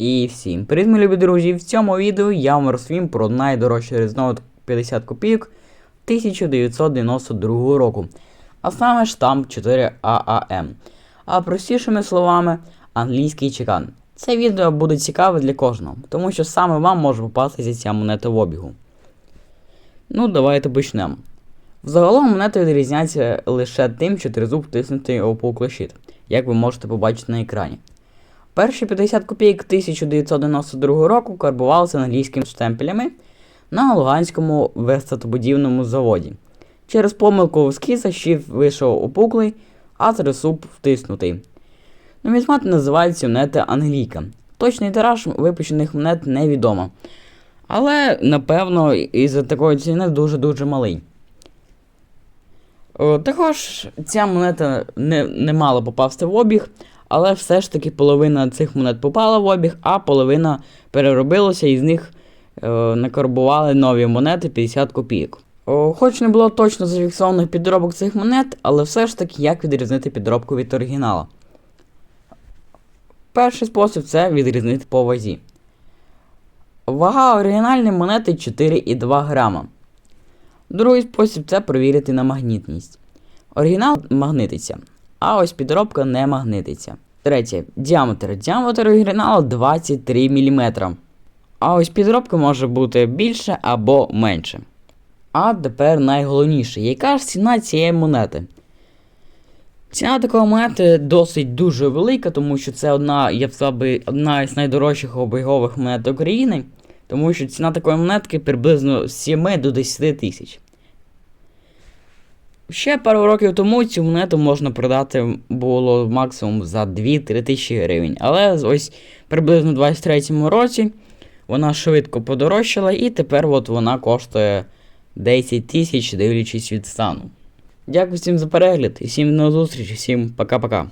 І всім привіт, мої любі друзі! В цьому відео я вам розповім про найдорожче різновид 50 копійок 1992 року, а саме штамп 4AAM. А простішими словами, англійський чекан. Це відео буде цікаве для кожного, тому що саме вам може попастися ця монета в обігу. Ну, давайте почнемо. Взагалом монета відрізняється лише тим, що тризуб втиснутий у пуклощит, як ви можете побачити на екрані. Перші 50 копійок 1992 року карбувалися англійськими штемпелями на Луганському вестатобудівному заводі. Через помилку в скізах щит вийшов опуклий, а тризуб втиснутий. Нумізмат називається монета Англійка. Точний тираж випущених монет невідомо. Але, напевно, із-за такої ціни дуже-дуже малий. Також ця монета не, не мала попасти в обіг, але все ж таки половина цих монет попала в обіг, а половина переробилася і з них е, накарбували нові монети 50 копійок. О, хоч не було точно зафіксованих підробок цих монет, але все ж таки як відрізнити підробку від оригінала. Перший спосіб це відрізнити по вазі. Вага оригінальної монети 4,2 грама. Другий спосіб це перевірити на магнітність. Оригінал магнититься, а ось підробка не магнититься. Третє. Діаметр. Діаметр оригіналу 23 мм. А ось підробка може бути більше або менше. А тепер найголовніше, яка ж ціна цієї монети? Ціна такої монети досить дуже велика, тому що це одна, я б одна із найдорожчих обігових монет України, тому що ціна такої монетки приблизно з 7 до 10 тисяч. Ще пару років тому цю монету можна продати було максимум за 2-3 тисячі гривень. Але ось приблизно в 23-му році вона швидко подорожчала і тепер от вона коштує 10 тисяч, дивлячись від стану. Дякую всім за перегляд і всім до зустрічі, всім пока-пока.